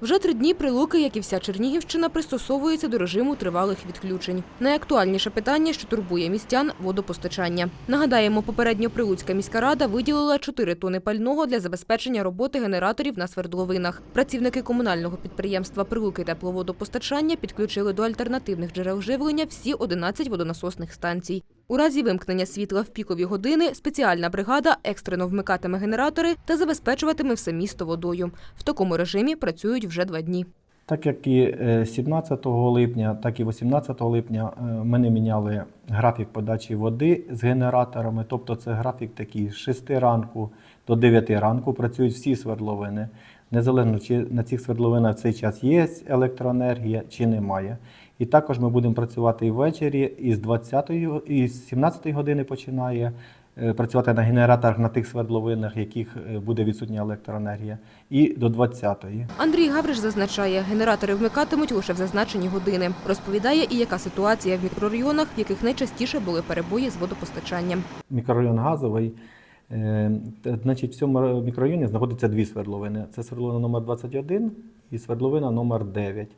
Вже три дні прилуки, як і вся Чернігівщина, пристосовується до режиму тривалих відключень. Найактуальніше питання, що турбує містян – водопостачання. Нагадаємо, попередньо Прилуцька міська рада виділила 4 тони пального для забезпечення роботи генераторів на свердловинах. Працівники комунального підприємства «Прилуки тепловодопостачання» підключили до альтернативних джерел живлення всі 11 водонасосних станцій. У разі вимкнення світла в пікові години спеціальна бригада екстрено вмикатиме генератори та забезпечуватиме все місто водою. В такому режимі працюють вже два дні. Так як і е, 17 липня, так і 18 липня е, ми не міняли графік подачі води з генераторами. Тобто це графік такий з 6 ранку до 9 ранку працюють всі свердловини. Незалежно чи на цих свердловинах в цей час є електроенергія чи немає. І також ми будемо працювати і ввечері із 20 із 17 години починає е, працювати на генераторах на тих свердловинах, яких е, буде відсутня електроенергія, і до 20-ї. Андрій Гавриш зазначає, генератори вмикатимуть лише в зазначені години. Розповідає і яка ситуація в мікрорайонах, в яких найчастіше були перебої з водопостачанням. мікрорайон газовий. Е, Значить, в цьому мікрорайоні знаходиться дві свердловини. Це свердловина номер 21 і свердловина номер 9.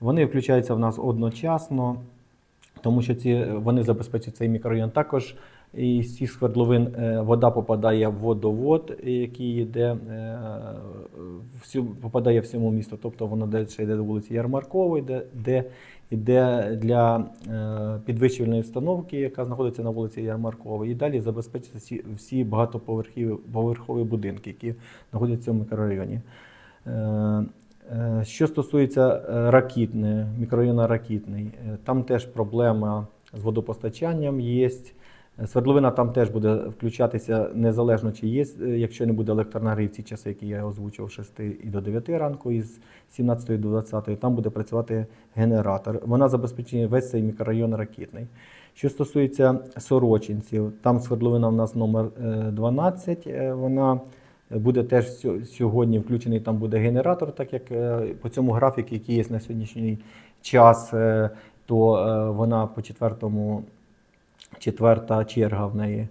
Вони включаються в нас одночасно, тому що ці, вони забезпечують цей мікрорайон. Також із цих свердловин е, вода попадає в водовод, який йде, е, всю, попадає всьому місту. Тобто воно далі йде до вулиці Ярмаркової, де, де йде для е, підвищувальної установки, яка знаходиться на вулиці Ярмаркової, і далі забезпечується всі, всі багатоповерхові поверхові будинки, які знаходяться в цьому мікрорайоні. Е, Що стосується е, Ракітне, мікрорайону Ракітний, е, там теж проблема з водопостачанням є. Свердловина там теж буде включатися незалежно чи є, якщо не буде електроенергії ці часи, які я озвучив, з 6 і до 9 ранку, із 17 до 20, там буде працювати генератор. Вона забезпечує весь цей мікрорайон ракетний. Що стосується сорочинців, там свердловина у нас номер е, 12, е, вона буде теж сьогодні включений, там буде генератор, так як е, по цьому графіку, який є на сьогоднішній час, е, то е, вона по четвертому четверта черга в неї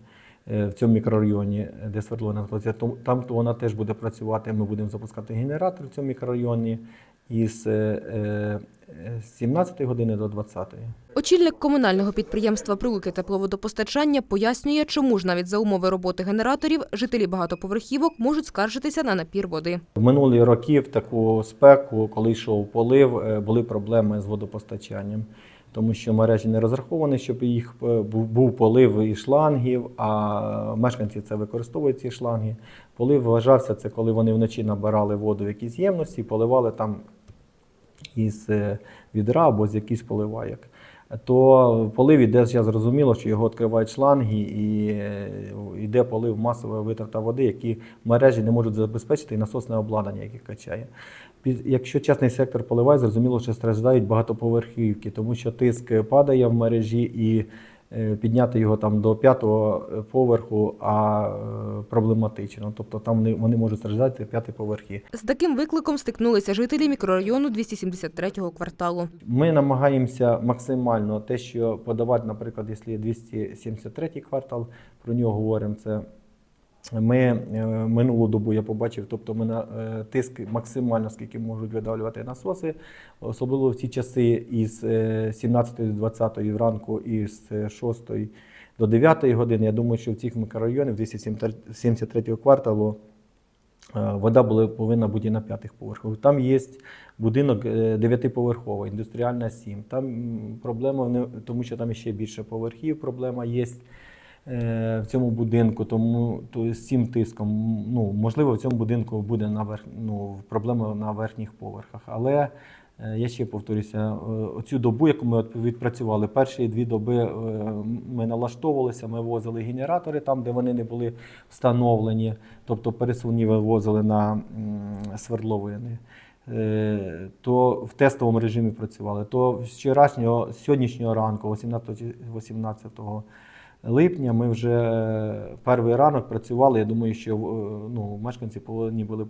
в цьому мікрорайоні, де свердловина знаходиться. Там то вона теж буде працювати. Ми будемо запускати генератор в цьому мікрорайоні із е, е, 17 години до 20. Очільник комунального підприємства «Прилуки тепловодопостачання» пояснює, чому ж навіть за умови роботи генераторів жителі багатоповерхівок можуть скаржитися на напір води. В минулі роки в таку спеку, коли йшов полив, е, були проблеми з водопостачанням, тому що мережі не розраховані, щоб їх е, був був полив і шлангів, а мешканці це використовують ці шланги. Полив вважався це, коли вони вночі набирали воду в якісь ємності, поливали там із е, відра або з якихось поливайок. То полив іде я зрозуміло, що його відкривають шланги і е, йде полив масова витрата води, які мережі не можуть забезпечити і насосне обладнання, яке качає. Якщо частний сектор поливає, зрозуміло, що страждають багатоповерхівки, тому що тиск падає в мережі і е, підняти його там до п'ятого е, поверху, а е, проблематично. Тобто там вони, вони можуть страждати п'яті поверхи. З таким викликом стикнулися жителі мікрорайону 273-го кварталу. Ми намагаємося максимально те, що подавати, наприклад, якщо є 273 квартал, про нього говоримо, це ми е, минулу добу я побачив, тобто ми на е, тиск максимально, скільки можуть видавлювати насоси, особливо в ці часи із е, 17 до 20 ранку і з 6 до 9 години. Я думаю, що в цих мікрорайонах 273 кварталу Е, Вода була, повинна бути на п'ятих поверхах. Там є будинок е, дев'ятиповерховий, індустріальна 7. Там проблема, тому що там ще більше поверхів. Проблема є е, в цьому будинку, тому то з цим тиском. Ну, можливо, в цьому будинку буде на верх, ну, проблема на верхніх поверхах. Але е, я ще повторюся, е, оцю добу, яку ми відпрацювали, перші дві доби е, ми налаштовувалися, ми возили генератори там, де вони не були встановлені, тобто пересувні вивозили на свердловини. Е, То в тестовому режимі працювали, то з вчорашнього, з сьогоднішнього ранку, 18 18 липня ми вже перший ранок працювали. Я думаю, що е, ну, мешканці повинні були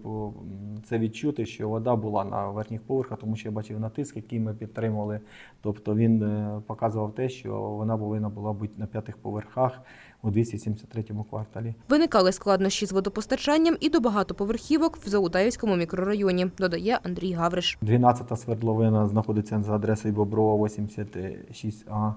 це відчути, що вода була на верхніх поверхах, тому що я бачив натиск, який ми підтримували. Тобто він е, показував те, що вона повинна була бути на п'ятих поверхах у 273 кварталі. Виникали складнощі з водопостачанням і до багатоповерхівок в Заутаївському мікрорайоні, додає Андрій Гавриш. 12-та свердловина знаходиться за адресою Боброва 86А. Е,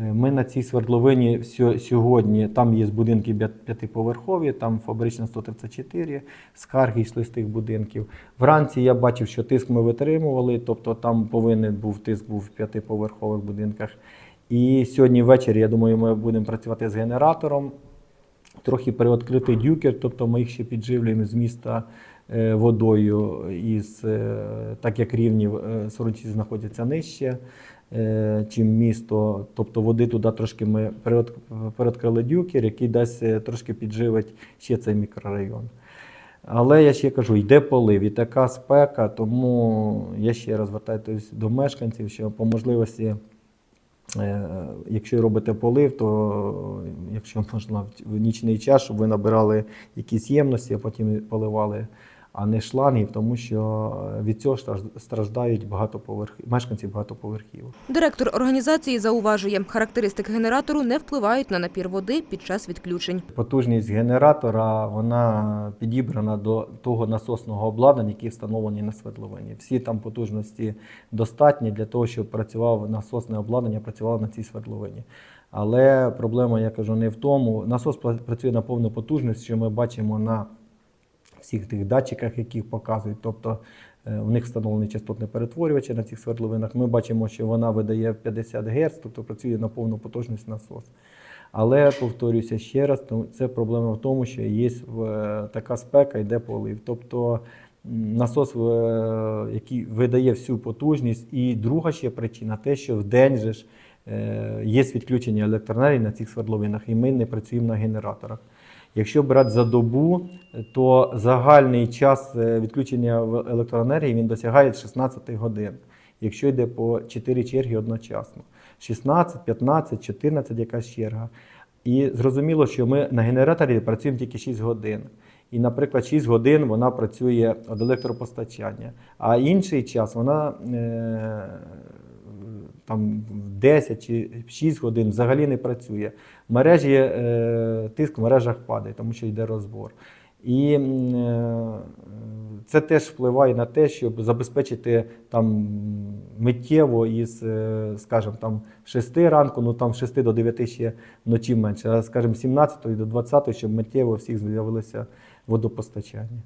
Ми на цій свердловині сьогодні, там є будинки п'ятиповерхові, там фабрична 134, скарги йшли з тих будинків. Вранці я бачив, що тиск ми витримували, тобто там повинен був тиск був в п'ятиповерхових будинках. І сьогодні ввечері, я думаю, ми будемо працювати з генератором. Трохи переоткритий дюкер, тобто ми їх ще підживлюємо з міста е, водою, із, е, так як рівні е, Сорочі знаходяться нижче, е, чим місто. Тобто води туди трошки ми переоткрили дюкер, який дасть е, трошки підживить ще цей мікрорайон. Але я ще кажу, йде полив і така спека, тому я ще раз звертаюся до мешканців, що по можливості Е, Якщо робите полив, то е, якщо можна в нічний час, щоб ви набирали якісь ємності, а потім поливали, а не шлангів, тому що е, від цього страж- страждають багатоповерх... мешканці багатоповерхів. Директор організації зауважує, характеристики генератору не впливають на напір води під час відключень. Потужність генератора вона підібрана до того насосного обладнання, яке встановлені на свердловині. Всі там потужності достатні для того, щоб працював насосне обладнання, працювало на цій свердловині. Але проблема, я кажу, не в тому. Насос пра- працює на повну потужність, що ми бачимо на всіх тих датчиках, які показують. Тобто е, у них встановлені частотні перетворювачі на цих свердловинах. Ми бачимо, що вона видає 50 Гц, тобто працює на повну потужність насос. Але повторюся ще раз, це проблема в тому, що є така спека, йде полив. Тобто насос, е, який видає всю потужність. І друга ще причина те, що в день же ж е, є відключення електроенергії на цих свердловинах, і ми не працюємо на генераторах. Якщо брати за добу, то загальний час е, відключення електроенергії він досягає 16 годин, якщо йде по 4 черги одночасно. 16, 15, 14 якась черга. І зрозуміло, що ми на генераторі працюємо тільки 6 годин. І, наприклад, 6 годин вона працює від електропостачання, а інший час вона е, там в 10 чи 6 годин взагалі не працює. В мережі е, тиск в мережах падає, тому що йде розбор. І е, це теж впливає на те, щоб забезпечити там миттєво із, е, скажімо, там 6 ранку, ну там з 6 до 9 ще вночі менше, а скажімо, 17 до 20, щоб миттєво всіх з'явилося водопостачання.